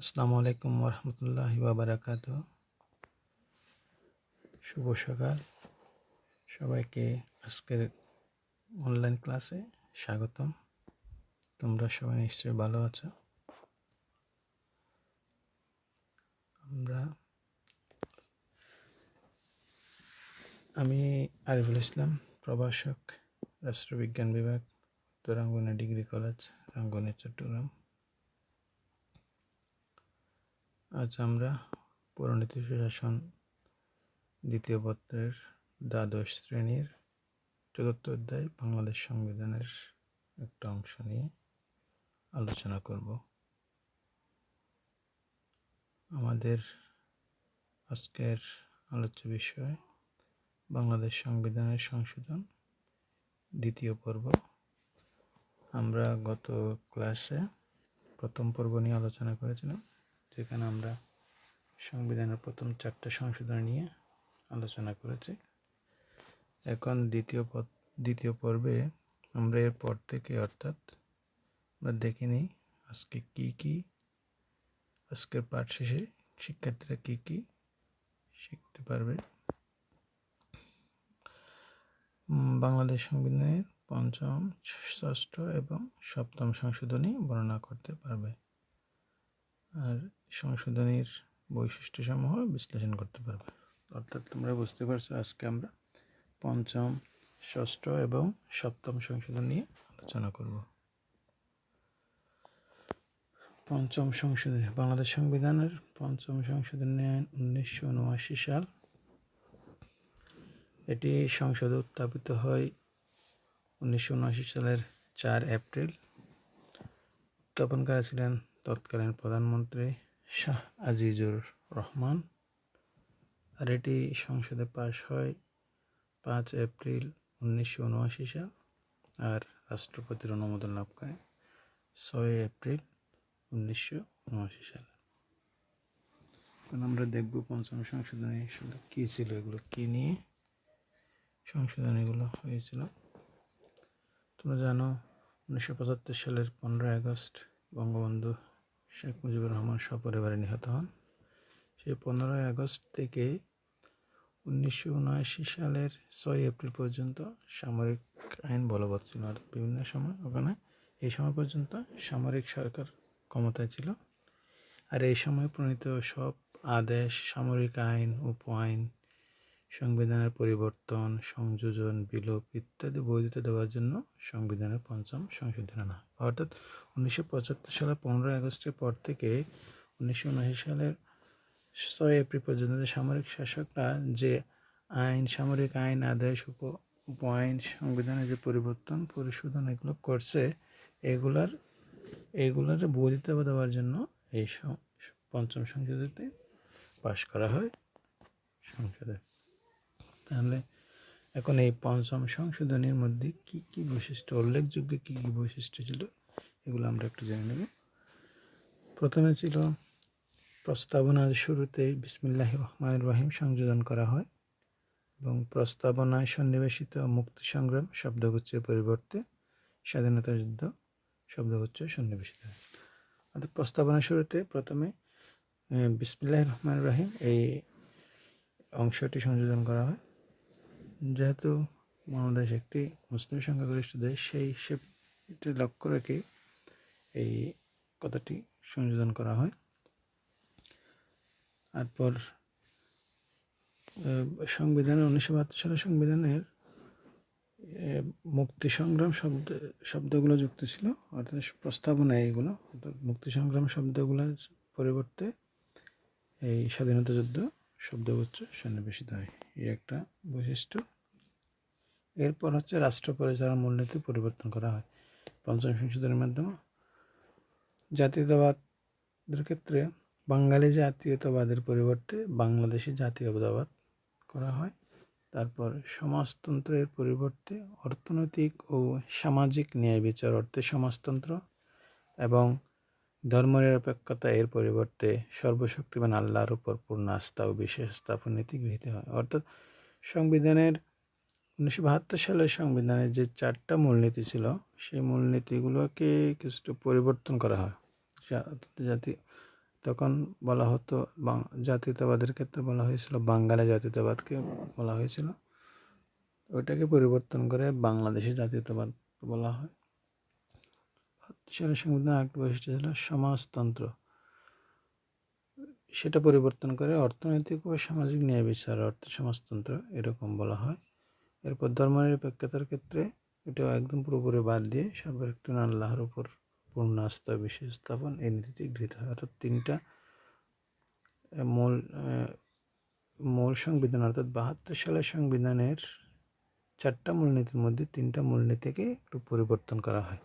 আসসালামু আলাইকুম রহমতুল্লাহ বারাকাত শুভ সকাল। সবাইকে আজকের অনলাইন ক্লাসে স্বাগতম। তোমরা সবাই নিশ্চয়ই ভালো আছো। আমরা আমি আরিফুল ইসলাম, প্রভাষক, রাষ্ট্রবিজ্ঞান বিভাগ, উত্তরাঙ্গনে ডিগ্রি কলেজ রাঙ্গনে চট্টগ্রাম আজ আমরা পরিণতি সুশাসন দ্বিতীয় পত্রের দ্বাদশ শ্রেণির চতুর্থ অধ্যায় বাংলাদেশ সংবিধানের একটা অংশ নিয়ে আলোচনা করব। আমাদের আজকের আলোচ্য বিষয় বাংলাদেশ সংবিধানের সংশোধন, দ্বিতীয় পর্ব। আমরা গত ক্লাসে প্রথম পর্ব নিয়ে আলোচনা করেছিলাম। যেখানে আমরা সংবিধানের প্রথম চারটা সংশোধন নিয়ে আলোচনা করেছি। এখন দ্বিতীয় পদ, দ্বিতীয় পর্বে আমরা এর পর থেকে অর্থাৎ আমরা দেখে নিই আজকে কি কি, আজকের পাঠ শেষে শিক্ষার্থীরা কি কি শিখতে পারবে। বাংলাদেশ সংবিধানের পঞ্চম, ষষ্ঠ এবং সপ্তম সংশোধনী বর্ণনা করতে পারবে। আর সংশোধনীর বৈশিষ্ট্যসমূহ বিশ্লেষণ করতে পারবে। অর্থাৎ তোমরা বুঝতে পারছ আজকে আমরা পঞ্চম, ষষ্ঠ এবং সপ্তম সংশোধন নিয়ে আলোচনা করব। পঞ্চম সংশোধনী, বাংলাদেশ সংবিধানের পঞ্চম সংশোধনী আইন উনিশশো উনআশি সাল। এটি সংসদে উত্থাপিত হয় উনিশশো উনআশি সালের চার এপ্রিল। উত্থাপনকারী ছিলেন তৎকালীন প্রধানমন্ত্রী শাহ আজিজুর রহমান। আর এটি সংসদে পাশ হয় পাঁচ এপ্রিল উনিশশো উনআশি সাল, আর রাষ্ট্রপতির অনুমোদন লাভ করে ছয় এপ্রিল উনিশশো উনআশি সাল। এখন আমরা দেখব পঞ্চম সংশোধনী আসলে কী ছিল, এগুলো কী নিয়ে সংশোধনীগুলো হয়েছিল। তোমরা জানো, উনিশশো পঁচাত্তর সালের পনেরোই আগস্ট বঙ্গবন্ধু শেখ মুজিবুর রহমান সপরিবারে নিহত হন। সে পনেরোই আগস্ট থেকে উনিশশো উনআশি সালের ছয় এপ্রিল পর্যন্ত সামরিক আইন বলবৎ ছিল আর বিভিন্ন সময় ওখানে, এই সময় পর্যন্ত সামরিক সরকার ক্ষমতায় ছিল। আর এই সময় প্রণীত সব আদেশ, সামরিক আইন, উপ আইন সংবিধানের পরিবর্তন, সংযোজন, বিলোপ ইত্যাদি বৈধতা দেওয়ার জন্য সংবিধানের পঞ্চম সংশোধন আনা অর্থাৎ উনিশশো পঁচাত্তর সালের পনেরোই আগস্টের পর থেকে উনিশশো উনআশি সালের ছয় এপ্রিল পর্যন্ত সামরিক শাসকরা যে আইন, সামরিক আইন আদেশ, উপ উপ আইন সংবিধানের যে পরিবর্তন, পরিশোধন এগুলো করছে, এগুলার এগুলার বৈধতা দেওয়ার জন্য এই পঞ্চম সংসদেতে পাশ করা হয় সংসদে। তাহলে এখন এই পঞ্চম সংশোধনীর মধ্যে কি কি বৈশিষ্ট্য, উল্লেখযোগ্য কী কী বৈশিষ্ট্য ছিল, এগুলো আমরা একটু জেনে নেব। প্রথমে ছিল প্রস্তাবনার শুরুতেই বিসমিল্লাহ রহমান রহিম সংযোজন করা হয় এবং প্রস্তাবনায় সন্নিবেশিত মুক্তি সংগ্রাম শব্দগুচ্ছের পরিবর্তে স্বাধীনতা যুদ্ধ শব্দগুচ্ছ সন্নিবেশিত। হয় অর্থাৎ প্রস্তাবনা শুরুতে প্রথমে বিসমিল্লাহ রহমান রহিম এই অংশটি সংযোজন করা হয়। যেহেতু বাংলাদেশ একটি মুসলিম সংখ্যাগরিষ্ঠ দেশ, সেই সেটি লক্ষ্য রেখে এই কথাটি সংযোজন করা হয়। তারপর সংবিধানের উনিশশো বাহাত্তর সালের সংবিধানের মুক্তি সংগ্রাম শব্দ, শব্দগুলো যুক্ত ছিল, অর্থাৎ প্রস্তাবনা এইগুলো, অর্থাৎ মুক্তি সংগ্রাম শব্দগুলোর পরিবর্তে এই স্বাধীনতা যুদ্ধ শব্দগুচ্ছ সন্নিবেশিত হয় এই একটা বৈশিষ্ট্য। এরপর হচ্ছে রাষ্ট্র পরিচালনার মূলনীতি পরিবর্তন করা হয়। পঞ্চম সংশোধনের মাধ্যমে জাতীয়তাবাদের ক্ষেত্রে বাঙালি জাতীয়তাবাদের পরিবর্তে বাংলাদেশি জাতীয়তাবাদ করা হয়। তারপর সমাজতন্ত্রের পরিবর্তে অর্থনৈতিক ও সামাজিক ন্যায় বিচার অর্থে সমাজতন্ত্র এবং ধর্মনিরপেক্ষতা এর পরিবর্তে সর্বশক্তিমান আল্লাহর উপর পূর্ণ আস্থা ও বিশেষ স্থাপন নীতি গৃহীত হয়। অর্থাৎ সংবিধানের উনিশশো বাহাত্তর সালের সংবিধানের যে চারটা মূলনীতি ছিল, সেই মূলনীতিগুলোকে কিছুটা পরিবর্তন করা হয়। জাতি, তখন বলা হতো জাতীয়তাবাদের ক্ষেত্রে বলা হয়েছিল বাঙালি জাতীয়তাবাদকে বলা হয়েছিল। ওইটাকে পরিবর্তন করে বাংলাদেশি জাতীয়তাবাদ বলা হয়। সালের সংবিধান আরেকটা বৈশিষ্ট্য ছিল সমাজতন্ত্র। সেটা পরিবর্তন করে অর্থনৈতিক ও সামাজিক ন্যায় বিচার, অর্থ সমাজতন্ত্র এরকম বলা হয়। এরপর ধর্মনিরপেক্ষতার ক্ষেত্রে এটাও একদম পুরোপুরি বাদ দিয়ে সর্বক্ষণ আল্লাহর উপর পূর্ণ আস্থা, বিশেষ স্থাপন এই নীতিটি গৃহীত হয়। অর্থাৎ তিনটা মূল মূল সংবিধান, অর্থাৎ বাহাত্তর সালের সংবিধানের চারটা মূলনীতির মধ্যে তিনটা মূলনীতিকে একটু পরিবর্তন করা হয়।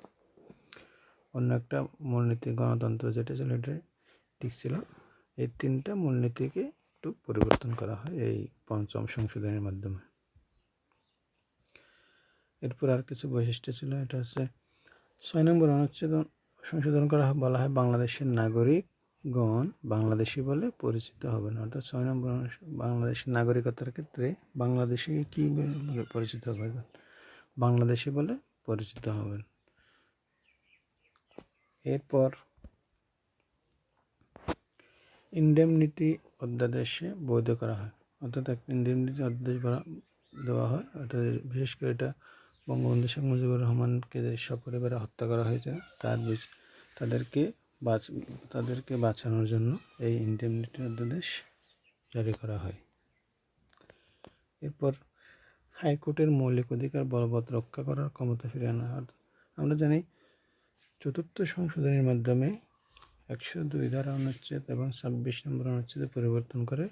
অন্য একটা মূলনীতি গণতন্ত্র যেটা ছিল এটা ঠিক ছিল। এই তিনটা মূলনীতিকে একটু পরিবর্তন করা হয় এই পঞ্চম সংশোধনের মাধ্যমে। এরপর আর কিছু বৈশিষ্ট্য ছিল, এটা হচ্ছে ছয় নম্বর অনুচ্ছেদ সংশোধন করা বলা হয় বাংলাদেশের নাগরিকগণ বাংলাদেশি বলে পরিচিত হবেন। অর্থাৎ ছয় নম্বর বাংলাদেশের নাগরিকতার ক্ষেত্রে বাংলাদেশি কী পরিচিত হবেন? বাংলাদেশি বলে পরিচিত হবেন। এরপর ইন্ডেমনিটি অধ্যাদেশে বৈধ করা হয়। অর্থাৎ একটা ইন্ডেমনিটি অধ্যাদেশ দেওয়া হয়। অর্থাৎ বিশেষ করে এটা বঙ্গবন্ধু শেখ মুজিবুর রহমানকে যে সপরিবারে হত্যা করা হয়েছে, তার তাদেরকে বাঁচ, তাদেরকে বাঁচানোর জন্য এই ইন্ডেমনিটি অধ্যাদেশ জারি করা হয়। এরপর হাইকোর্টের মৌলিক অধিকার, বলবৎ রক্ষা করার ক্ষমতা ফিরিয়ে আনা আমরা জানি চতুর্থ সংশোধনের মাধ্যমে একশো দুই ধারা অনুচ্ছেদ এবং ছাব্বিশ নম্বর অনুচ্ছেদে পরিবর্তন করে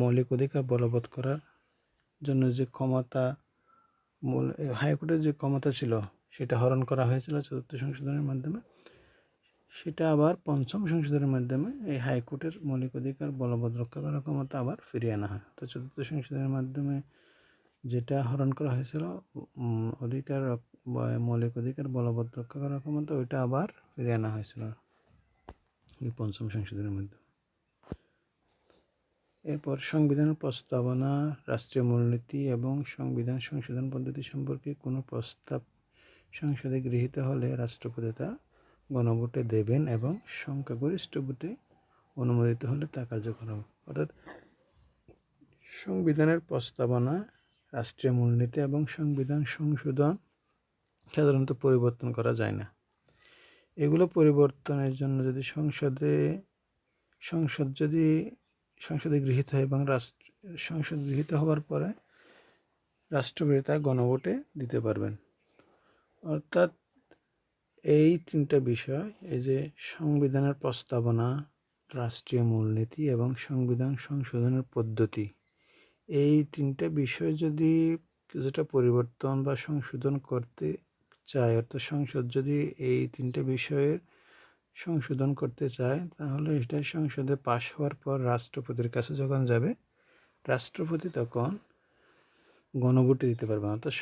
মৌলিক অধিকার বলবৎ করার জন্য যে ক্ষমতা হাইকোর্টের যে ক্ষমতা ছিল, সেটা হরণ করা হয়েছিল চতুর্থ সংশোধনের মাধ্যমে। সেটা আবার পঞ্চম সংশোধনের মাধ্যমে এই হাইকোর্টের মৌলিক অধিকার বলবৎ রক্ষা করার ক্ষমতা আবার ফিরিয়ে আনা হয়। তো চতুর্থ সংশোধনের মাধ্যমে যেটা হরণ করা হয়েছিল অধিকার মৌলিক অধিকার, বলবৎ রক্ষা করার ক্ষমতা, ওইটা আবার ফিরিয়ে আনা হয়েছিল এই পঞ্চম সংশোধনের মধ্যে এরপর সংবিধানের প্রস্তাবনা, রাষ্ট্রীয় মূলনীতি এবং সংবিধান সংশোধন পদ্ধতি সম্পর্কে কোনো প্রস্তাব সংসদে গৃহীত হলে রাষ্ট্রপতি তা গণভোটে দেবেন এবং সংখ্যাগরিষ্ঠ ভোটে অনুমোদিত হলে তা কার্যকর হবে। অর্থাৎ সংবিধানের প্রস্তাবনা, রাষ্ট্রীয় মূলনীতি এবং সংবিধান সংশোধন সাধারণত পরিবর্তন করা যায় না। এগুলো পরিবর্তনের জন্য যদি সংসদে, সংসদ যদি, সংসদে গৃহীত হয় এবং রাষ্ট্র, সংসদ গৃহীত হওয়ার পরে রাষ্ট্রপতি তা গণভোটে দিতে পারবেন। অর্থাৎ এই তিনটা বিষয়, এই যে সংবিধানের প্রস্তাবনা, রাষ্ট্রীয় মূলনীতি এবং সংবিধান সংশোধনের পদ্ধতি, এই তিনটা বিষয় যদি কিছুটা পরিবর্তন বা সংশোধন করতে চায় অর্থাৎ সংসদ যদি এই তিনটে বিষয়ের সংশোধন করতে চায়, তাহলে এটা সংসদে পাশ হওয়ার পর রাষ্ট্রপতির কাছে যখন যাবে, রাষ্ট্রপতি তখন গণভোটে দিতে পারবেন, অর্থাৎ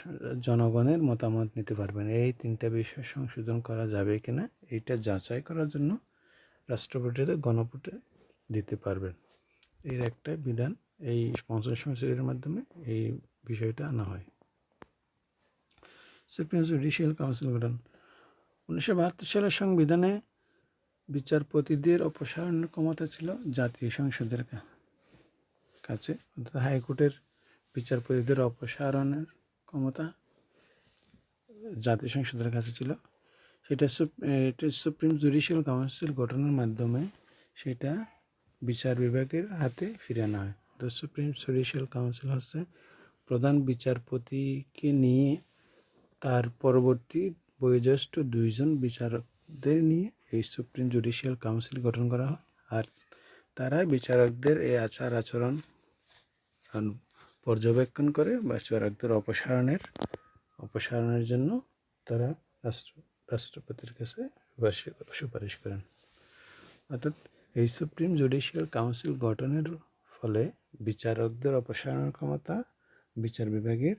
জনগণের মতামত নিতে পারবেন, এই তিনটা বিষয় সংশোধন করা যাবে কি না এইটা যাচাই করার জন্য রাষ্ট্রপতিতে গণভোটে দিতে পারবেন। এর একটা বিধান এই পঞ্চম সংসদের মাধ্যমে এই বিষয়টা আনা হয়। সুপ্রিম জুডিশিয়াল কাউন্সিল গঠন। উনিশশো বাহাত্তর সালের সংবিধানে বিচারপতিদের অপসারণের ক্ষমতা ছিল জাতীয় সংসদের কাছে। অর্থাৎ হাইকোর্টের বিচারপতিদের অপসারণের ক্ষমতা জাতীয় সংসদের কাছে ছিল। সেটা এটা সুপ্রিম জুডিশিয়াল কাউন্সিল গঠনের মাধ্যমে সেটা বিচার বিভাগের হাতে ফিরে আনা হয়। সুপ্রিম জুডিশিয়াল কাউন্সিল হচ্ছে প্রধান বিচারপতিকে নিয়ে তার পরবর্তী বয়োজ্যেষ্ঠ দুইজন বিচারকদের নিয়ে এই সুপ্রিম জুডিশিয়াল কাউন্সিল গঠন করা হয় আর তারা বিচারকদের এই আচার আচরণ পর্যবেক্ষণ করে বিচারকদের অপসারণের অপসারণের জন্য তারা রাষ্ট্র, রাষ্ট্রপতির কাছে সুপারিশ করেন। অর্থাৎ এই সুপ্রিম জুডিশিয়াল কাউন্সিল গঠনের ফলে বিচারকদের অপসারণের ক্ষমতা বিচার বিভাগের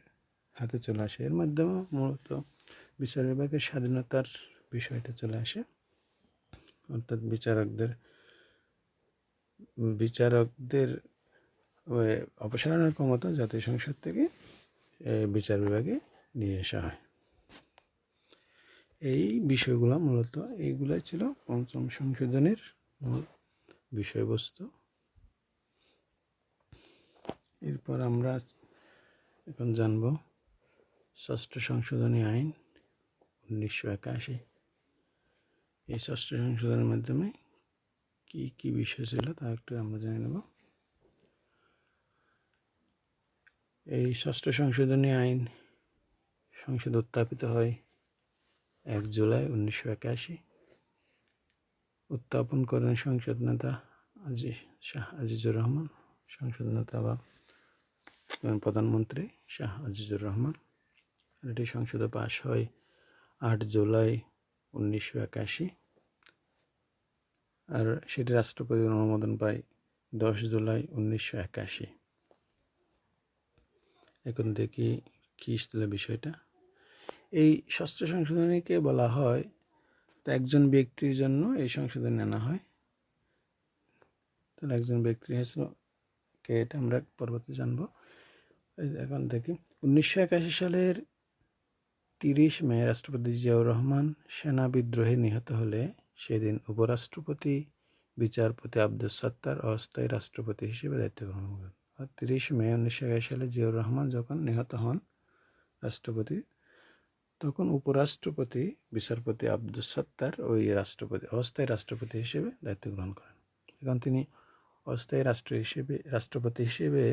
হাতে চলে আসে। এর মাধ্যমে মূলত বিচার বিভাগের স্বাধীনতার বিষয়টা চলে আসে। অর্থাৎ বিচারকদের বিচারকদের অপসারণের ক্ষমতা জাতীয় সংসদ থেকে বিচার বিভাগে নিয়ে আসা হয়। এই বিষয়গুলো মূলত এইগুলাই ছিল পঞ্চম সংশোধনের মূল বিষয়বস্তু। এরপর আমরা এখন জানব ষষ্ঠ সংশোধনী আইন উনিশশো একাশি। এই ষষ্ঠ সংশোধনের মাধ্যমে কি কি বিষয় ছিল তা একটু আমরা জেনে নেব। এই ষষ্ঠ সংশোধনী আইন সংসদ উত্থাপিত হয় এক জুলাই উনিশশো একাশি। উত্থাপন করেন সংসদ নেতা আজি, শাহ আজিজুর রহমান, সংসদ নেতা বা প্রধানমন্ত্রী শাহ আজিজুর রহমান। এটি সংসদে পাশ হয় আট জুলাই উনিশশো একাশি। আর সেটি রাষ্ট্রপতির অনুমোদন পায় দশ জুলাই উনিশশো একাশি। এখন দেখি কী ছিল বিষয়টা। এই ষষ্ঠ সংশোধনীকে বলা হয় তো একজন ব্যক্তির জন্য এই সংশোধনী আনা হয়। তাহলে একজন ব্যক্তি হয়েছিল, কে এটা আমরা পরবর্তী জানব। এখন দেখি, উনিশশো একাশি সালের তিরিশ মে রাষ্ট্রপতি জিয়াউর রহমান সেনা বিদ্রোহে নিহত হলে সেদিন উপরাষ্ট্রপতি, বিচারপতি আব্দুল সত্তার অস্থায়ী রাষ্ট্রপতি হিসেবে দায়িত্ব গ্রহণ করেন। আর তিরিশ মে উনিশশো একাশি সালে জিয়াউর রহমান যখন নিহত হন রাষ্ট্রপতি, তখন উপরাষ্ট্রপতি, বিচারপতি আব্দুল সত্তার ওই রাষ্ট্রপতি, অস্থায়ী রাষ্ট্রপতি হিসেবে দায়িত্ব গ্রহণ করেন। এখন তিনি অস্থায়ী রাষ্ট্র হিসেবে, রাষ্ট্রপতি হিসেবে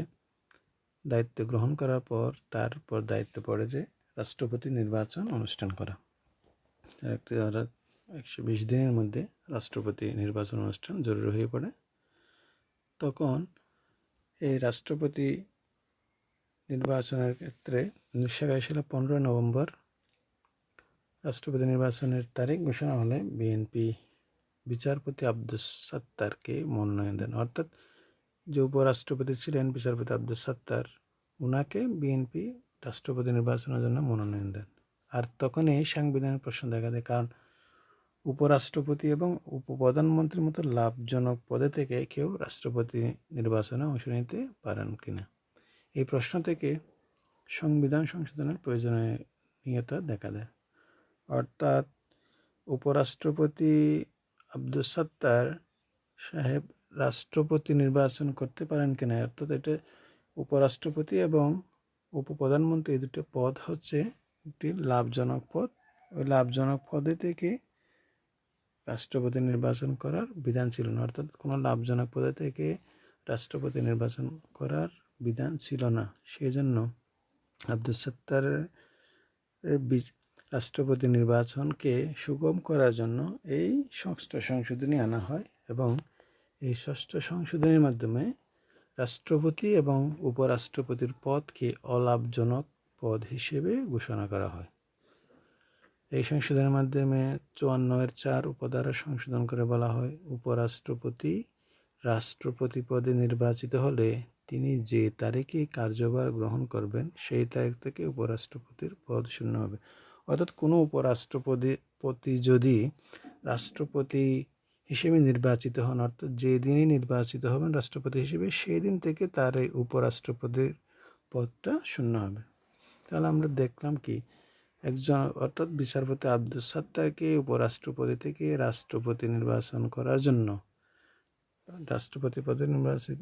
দায়িত্ব গ্রহণ করার পর তারপর দায়িত্ব পড়ে যে রাষ্ট্রপতি নির্বাচন অনুষ্ঠান করা। একশো বিশ দিনের মধ্যে রাষ্ট্রপতি নির্বাচন অনুষ্ঠান জরুরি হয়ে পড়ে। তখন এই রাষ্ট্রপতি নির্বাচনের ক্ষেত্রে উনিশশো একাশি সালে পনেরোই নভেম্বর রাষ্ট্রপতি নির্বাচনের তারিখ ঘোষণা হলে বিএনপি বিচারপতি আব্দুল সাত্তারকে মনোনয়ন দেন। অর্থাৎ যে উপরাষ্ট্রপতি ছিলেন বিচারপতি আব্দুল সাত্তার ওনাকে বিএনপি রাষ্ট্রপতি নির্বাচনের জন্য মনোনয়ন দেন। আর তখনই সাংবিধানিক প্রশ্ন দেখা দেয় কারণ উপরাষ্ট্রপতি এবং উপপ্রধানমন্ত্রীর মতো লাভজনক পদে থেকে কেউ রাষ্ট্রপতি নির্বাচনে অংশ নিতে পারেন কিনা? এই প্রশ্ন থেকে সংবিধান সংশোধনের প্রয়োজনীয়তা দেখা দেয়। অর্থাৎ উপরাষ্ট্রপতি আব্দুল সত্তার সাহেব রাষ্ট্রপতি নির্বাচন করতে পারেন কিনা? অর্থাৎ এটা উপরাষ্ট্রপতি এবং উপপ্রধানমন্ত্রী এই দুটো পদ হচ্ছে একটি লাভজনক পদ। ওই লাভজনক পদে থেকে রাষ্ট্রপতি নির্বাচন করার বিধান ছিল না, অর্থাৎ কোনো লাভজনক পদে থেকে রাষ্ট্রপতি নির্বাচন করার বিধান ছিল না। সেই জন্য আব্দুল সত্তারের রাষ্ট্রপতি নির্বাচনকে সুগম করার জন্য এই ষষ্ঠ সংশোধনী আনা হয় এবং এই ষষ্ঠ সংশোধনীর মাধ্যমে রাষ্ট্রপতি এবং উপরাষ্ট্রপতির পদকে অলাভজনক পদ হিসেবে ঘোষণা করা হয়। এই সংশোধনের মাধ্যমে চুয়ান্ন এর চার উপধারা সংশোধন করে বলা হয়। উপরাষ্ট্রপতি রাষ্ট্রপতি পদে নির্বাচিত হলে তিনি যে তারিখে কার্যভার গ্রহণ করবেন, সেই তারিখ থেকে উপরাষ্ট্রপতির পদ শূন্য হবে। অর্থাৎ কোনো উপরাষ্ট্রপতি পতি যদি রাষ্ট্রপতি হিসেবে নির্বাচিত হন, অর্থাৎ যেদিনই নির্বাচিত হবেন রাষ্ট্রপতি হিসেবে, সেই দিন থেকে তার এই উপরাষ্ট্রপতির পদটা শূন্য হবে। তাহলে আমরা দেখলাম কি, একজন, অর্থাৎ বিচারপতি আব্দুল সাত্তারকে উপরাষ্ট্রপতি থেকে রাষ্ট্রপতি নির্বাচন করার জন্য, রাষ্ট্রপতি পদে নির্বাচিত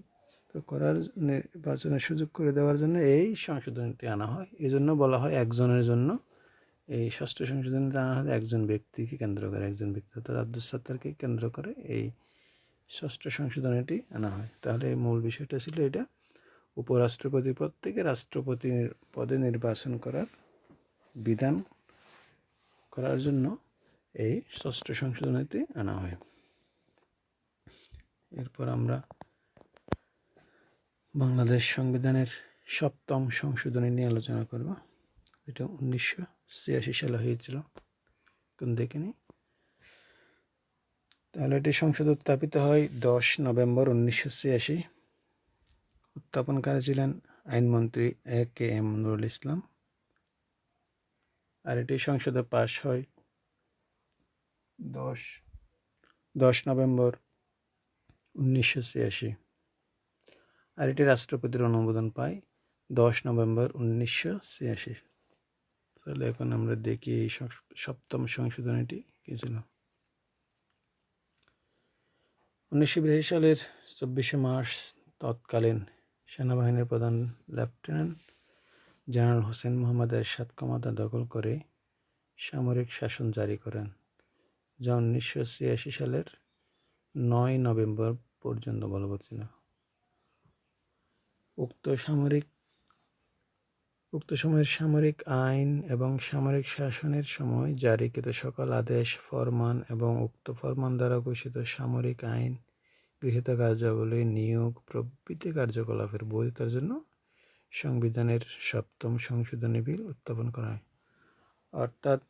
করার নির্বাচনের সুযোগ করে দেওয়ার জন্য এই সংশোধনীটি আনা হয়। এই জন্য বলা হয় একজনের জন্য এই ষষ্ঠ সংশোধনীতে আনা হয় একজন ব্যক্তিকে কেন্দ্র করে একজন ব্যক্তি অর্থাৎ আব্দুল সাত্তারকে কেন্দ্র করে এই ষষ্ঠ সংশোধনীটি আনা হয়। তাহলে মূল বিষয়টা ছিল এটা। উপরাষ্ট্রপতি পদ থেকে রাষ্ট্রপতি পদে নির্বাচন করার বিধান করার জন্য এই ষষ্ঠ সংশোধনীতে আনা হয়। এরপর আমরা বাংলাদেশ সংবিধানের সপ্তম সংশোধনী নিয়ে আলোচনা করব। এটা উনিশশো ছিয়াশি সালে হয়েছিল। কোন দেখে নি। তাহলে এটি সংসদ উত্থাপিত হয় দশ নভেম্বর উনিশশো ছিয়াশি। উত্থাপনকারী ছিলেন? আইনমন্ত্রী এ কে এম নুরুল ইসলাম। আর এটি সংসদে পাশ হয় দশ দশ নভেম্বর উনিশশো ছিয়াশি। আর এটি রাষ্ট্রপতির অনুমোদন পায় দশ নভেম্বর উনিশশো ছিয়াশি। তাহলে এখন আমরা দেখি এই সপ্তম সংশোধনীটি কী ছিল? উনিশশো বিরাশি সালের চব্বিশে মার্চ তৎকালীন সেনাবাহিনীর প্রধান লেফটেন্যান্ট জেনারেল হোসেন মোহাম্মদ এরশাদ ক্ষমতা দখল করে সামরিক শাসন জারি করেন, যা উনিশশো ছিয়াশি সালের নয় নভেম্বর পর্যন্ত বলবৎ ছিল। উক্ত সামরিক উক্ত সময়ের সামরিক আইন এবং সামরিক শাসনের সময় জারিকৃত সকল আদেশ, ফরমান এবং উক্ত ফরমান দ্বারা ঘোষিত সামরিক আইন, গৃহীত কার্যাবলী, নিয়োগ প্রভৃতি কার্যকলাপের বৈধতার জন্য সংবিধানের সপ্তম সংশোধনী বিল উত্থাপন করা হয়। অর্থাৎ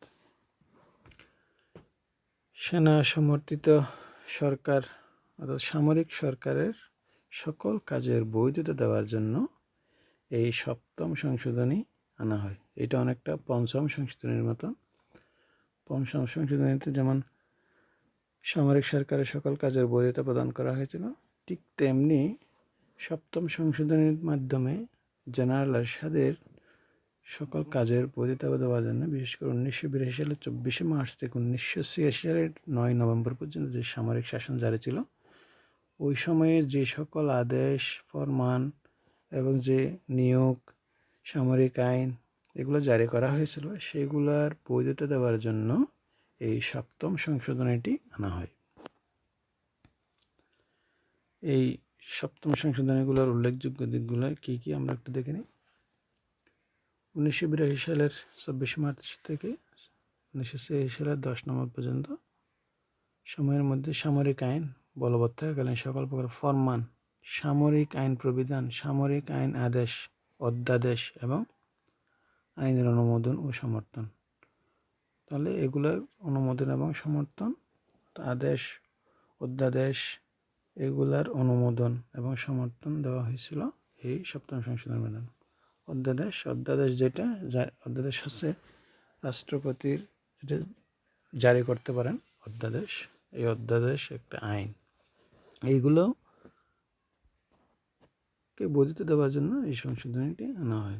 সেনা সমর্থিত সরকার অর্থাৎ সামরিক সরকারের সকল কাজের বৈধতা দেওয়ার জন্য এই সপ্তম সংশোধনী আনা হয়। এটা অনেকটা পঞ্চম সংশোধনীর মতো পঞ্চম সংশোধনীতে যেমন সামরিক সরকারের সকল কাজের বৈধতা প্রদান করা হয়েছিল, ঠিক তেমনি সপ্তম সংশোধনীর মাধ্যমে জেনারেল এরশাদের সকল কাজের বৈধতা দেওয়ার জন্য, বিশেষ করে উনিশশো বিরাশি সালের চব্বিশে মার্চ থেকে উনিশশো ছিয়াশি সালের নয় নভেম্বর পর্যন্ত যে সামরিক শাসন জারি ছিল, ওই সময়ে যে সকল আদেশ, ফরমান এবং যে নিয়োগ, সামরিক আইন এগুলো জারি করা হয়েছিল, সেগুলোর বৈধতা দেওয়ার জন্য এই সপ্তম সংশোধনীটি আনা হয়। এই সপ্তম সংশোধনীগুলোর উল্লেখযোগ্য দিকগুলো কী কী আমরা একটু দেখে নিই? উনিশশো বিরাশি সালের চব্বিশে মার্চ থেকে উনিশশো ছিয়াশি সালের দশ নম্বর পর্যন্ত সময়ের মধ্যে সামরিক আইন বলবৎ থাকাকালীন সকল প্রকার ফরমান সামরিক আইন প্রবিধান, সামরিক আইন আদেশ, অধ্যাদেশ এবং আইনের অনুমোদন ও সমর্থন। তাহলে এগুলোর অনুমোদন এবং সমর্থন আদেশ, অধ্যাদেশ, এগুলার অনুমোদন এবং সমর্থন দেওয়া হয়েছিল এই সপ্তম সংশোধন বিধান। অধ্যাদেশ অধ্যাদেশ যেটা অধ্যাদেশ হচ্ছে রাষ্ট্রপতির যেটা জারি করতে পারেন অধ্যাদেশ, এই অধ্যাদেশ একটা আইন। এইগুলো কে বোধিত দেওয়ার জন্য এই সংশোধনীটি আনা হয়।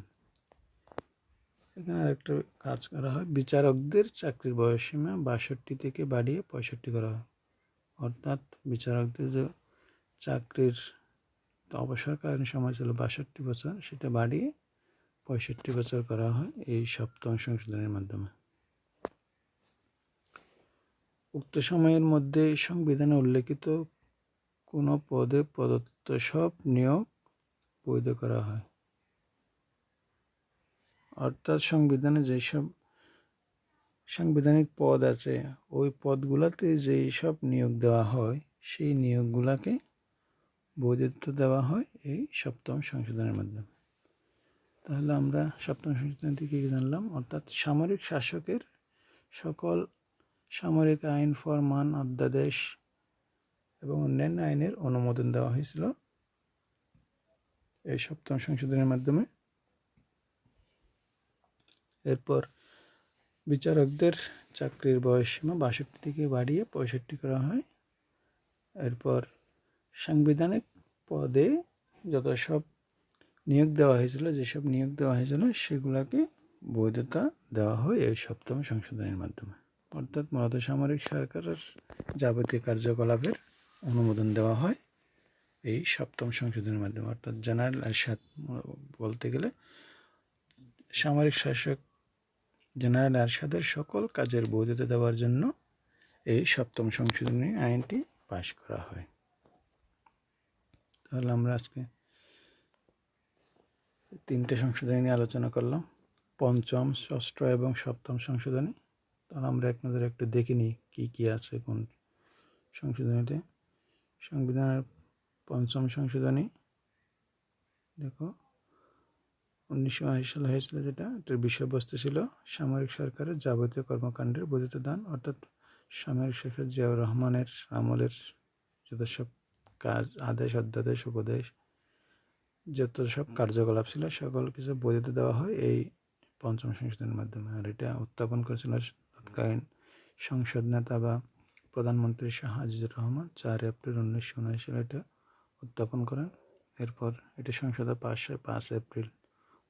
এখানে আরেকটা কাজ করা হয়। বিচারকদের চাকরির বয়সসীমা বাষট্টি থেকে বাড়িয়ে পঁয়ষট্টি করা হয়। অর্থাৎ বিচারকদের যে চাকরির অবসরকালীন সময় ছিল বাষট্টি বছর, সেটা বাড়িয়ে পঁয়ষট্টি বছর করা হয় এই সপ্তম সংশোধনের মাধ্যমে। উক্ত সময়ের মধ্যে সংবিধানে উল্লেখিত কোনো পদে প্রদত্ত সব নিয়োগ বৈধ করা হয়। অর্থাৎ সংবিধানে যেসব সাংবিধানিক পদ আছে, ওই পদগুলোতে যেই সব নিয়োগ দেওয়া হয়, সেই নিয়োগগুলোকে বৈধত্ব দেওয়া হয় এই সপ্তম সংশোধনের মাধ্যমে। তাহলে আমরা সপ্তম সংশোধন থেকে জানলাম? অর্থাৎ সামরিক শাসকের সকল সামরিক আইন, ফরমান, অধ্যাদেশ এবং অন্যান্য আইনের অনুমোদন দেওয়া হয়েছিল। এই সপ্তম সংশোধনের মাধ্যমে। এরপর বিচারকদের চাকরির বয়সসীমা বাষট্টি থেকে বাড়িয়ে পঁয়ষট্টি করা হয়। এরপর সাংবিধানিক পদে যত সব নিয়োগ দেওয়া হয়েছিল, যেসব নিয়োগ দেওয়া হয়েছিল, সেগুলোকে বৈধতা দেওয়া হয় এই সপ্তম সংশোধনের মাধ্যমে। অর্থাৎ মূলত সামরিক সরকারের যাবতীয় কার্যকলাপের অনুমোদন দেওয়া হয়। এই সপ্তম সংশোধনের মাধ্যমে। অর্থাৎ জেনারেল এরশাদ বলতে গেলে সামরিক শাসক জেনারেল এরশাদের সকল কাজের বৈধতা দেওয়ার জন্য এই সপ্তম সংশোধনী আইনটি পাশ করা হয়। তাহলে আমরা আজকে তিনটে সংশোধনী নিয়ে আলোচনা করলাম। পঞ্চম, ষষ্ঠ এবং সপ্তম সংশোধনী। তাহলে আমরা এক নজরে একটু দেখে নিই কী কী আছে কোন সংশোধনীতে। সংবিধানের পঞ্চম সংশোধনী। দেখো, উনিশশো আশি সালে হয়েছিল যেটা, এটার বিষয়বস্তু ছিল সামরিক সরকারের যাবতীয় কর্মকাণ্ডের বৈধতা দান অর্থাৎ সামরিক সরকার জিয়াউর রহমানের আমলের যত সব কাজ, আদেশ, অধ্যাদেশ, উপদেশ, যত সব কার্যকলাপ ছিল, সকল কিছু বৈধতা দেওয়া হয় এই পঞ্চম সংশোধনের মাধ্যমে। আর এটা উত্থাপন করেছিল তৎকালীন সংসদ নেতা বা প্রধানমন্ত্রী শাহ আজিজুর রহমান, চার এপ্রিল উনিশশো উনআশি সালে এটা উত্থাপন করেন। এরপর এটি সংসদে পাশ হয় পাঁচ এপ্রিল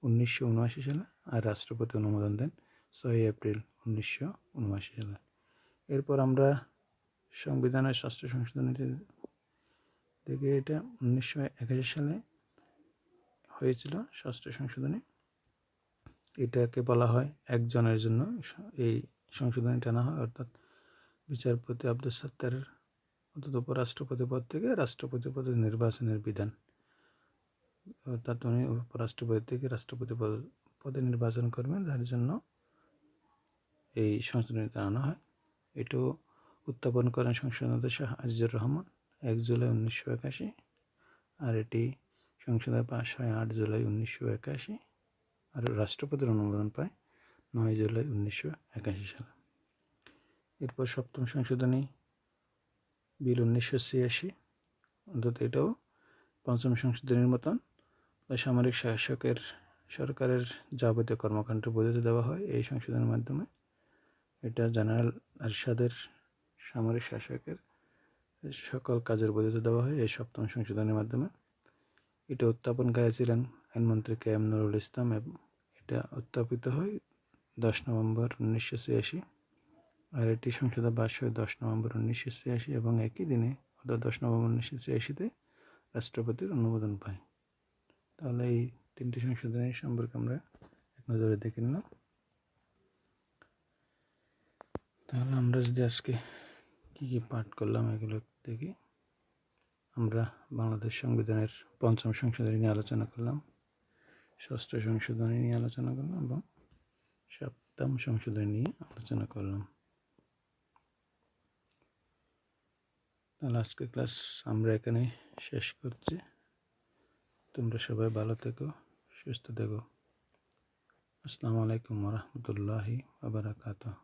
উনিশশো উনআশি সালে আর রাষ্ট্রপতি অনুমোদন দেন ছয় এপ্রিল উনিশশো উনআশি সালে। এরপর আমরা সংবিধানের ষষ্ঠ সংশোধনীতে থেকে এটা উনিশশো একাশি সালে হয়েছিল ষষ্ঠ সংশোধনী। এটাকে বলা হয় একজনের জন্য এই সংশোধনী টানা হয়, অর্থাৎ বিচারপতি আব্দুল সত্তারের অর্থাৎ উপরাষ্ট্রপতি পদ থেকে রাষ্ট্রপতি পদে নির্বাচনের বিধান। অর্থাৎ উনি উপরাষ্ট্রপতি থেকে রাষ্ট্রপতি পদ- পদে নির্বাচন করবেন, যার জন্য এই সংশোধনীতে আনা হয়। এটাও উত্থাপন করেন সংসদ শাহ আজিজুর রহমান এক জুলাই উনিশশো একাশি, আর এটি সংসদে পাশ হয় আট জুলাই উনিশশো একাশি, আর রাষ্ট্রপতির অনুমোদন পায় নয় জুলাই উনিশশো একাশি সালে। এরপর সপ্তম সংশোধনী বিল উনিশশো ছিয়াশি। অন্তত এটাও পঞ্চম সংশোধনীর মতন। সামরিক শাসকের সরকারের যাবতীয় কর্মকাণ্ড বৈধতা দেওয়া হয় এই সংশোধনের মাধ্যমে। এটা জেনারেল আরশাদের সামরিক শাসকের সকল কাজের বৈধতা দেওয়া হয় এই সপ্তম সংশোধনের মাধ্যমে। এটা উত্থাপনকারী ছিলেন আইনমন্ত্রী কে এম নুরুল ইসলাম এবং এটা উত্থাপিত হয় দশ নভেম্বর উনিশশো ছিয়াশি। আর এটি সংসদে বাস হয় দশ নভেম্বর উনিশশো ছিয়াশি এবং একই দিনে অর্থাৎ দশ নভেম্বর উনিশশো ছিয়াশিতে রাষ্ট্রপতির অনুমোদন পায়। তাহলে এই তিনটি সংশোধনী সম্পর্কে আমরা এক নজরে দেখে নিলাম। তাহলে আমরা যদি আজকে কী কী পাঠ করলাম এগুলো থেকে আমরা বাংলাদেশ সংবিধানের পঞ্চম সংশোধনী নিয়ে আলোচনা করলাম, ষষ্ঠ সংশোধনী নিয়ে আলোচনা করলাম এবং সপ্তম সংশোধনী নিয়ে আলোচনা করলাম। তাহলে আজকে ক্লাস আমরা এখানে শেষ করছি। তোমরা সবাই ভালো থেকো, সুস্থ থেকো। আসসালামু আলাইকুম রহমতুল্লাহি আবরাকাতুহ